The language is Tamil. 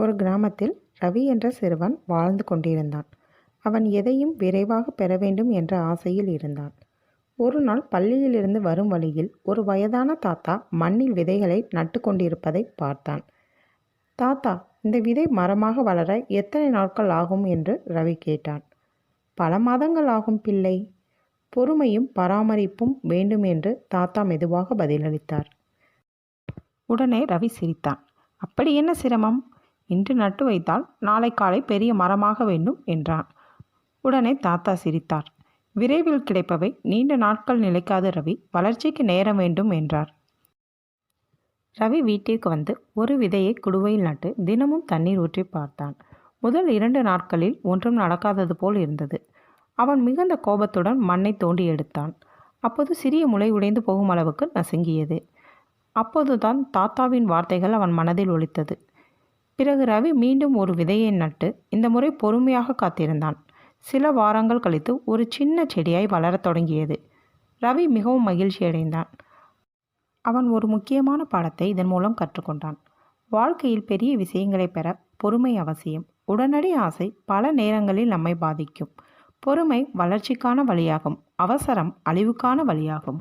ஒரு கிராமத்தில் ரவி என்ற சிறுவன் வாழ்ந்து கொண்டிருந்தான். அவன் எதையும் விரைவாக பெற வேண்டும் என்ற ஆசையில் இருந்தான். ஒரு நாள் பள்ளியிலிருந்து வரும் வழியில் ஒரு வயதான தாத்தா மண்ணில் விதைகளை நட்டு கொண்டிருப்பதை பார்த்தான். தாத்தா இந்த விதை மரமாக வளர எத்தனை நாட்கள் ஆகும்? என்று ரவி கேட்டான். பல மாதங்கள் ஆகும் பிள்ளை. பொறுமையும் பராமரிப்பும் வேண்டும் என்று தாத்தா மெதுவாக பதிலளித்தார். உடனே ரவி சிரித்தான். அப்படி என்ன சிரமம்? இன்று நட்டு வைத்தால் நாளை காலை பெரிய மரமாக வேண்டும் என்றான். உடனே தாத்தா சிரித்தார். விரைவில் கிடைப்பவை. நீண்ட நாட்கள் நிலைக்காது ரவி. வளர்ச்சிக்கு நேரம் வேண்டும் என்றார். ரவி வீட்டிற்கு வந்து ஒரு விதையை குடுவையில் நட்டு தினமும் தண்ணீர் ஊற்றி பார்த்தான். முதல் இரண்டு நாட்களில் ஒன்றும் நடக்காதது போல் இருந்தது. அவன் மிகுந்த கோபத்துடன் மண்ணை தோண்டி எடுத்தான். அப்போது சிறிய முளை உடைந்து போகும் அளவுக்கு நசுங்கியது. அப்போதுதான் தாத்தாவின் வார்த்தைகள் அவன் மனதில் ஒலித்தது. பிறகு ரவி மீண்டும் ஒரு விதையை நட்டு இந்த முறை பொறுமையாக காத்திருந்தான். சில வாரங்கள் கழித்து ஒரு சின்ன செடியாய் வளரத் தொடங்கியது. ரவி மிகவும் மகிழ்ச்சி அடைந்தான். அவன் ஒரு முக்கியமான பாடத்தை இதன் மூலம் கற்றுக்கொண்டான். வாழ்க்கையில் பெரிய விஷயங்களை பெற பொறுமை அவசியம். உடனடி ஆசை பல நேரங்களில் நம்மை பாதிக்கும். பொறுமை வளர்ச்சிக்கான வழியாகும். அவசரம் அழிவுக்கான வழியாகும்.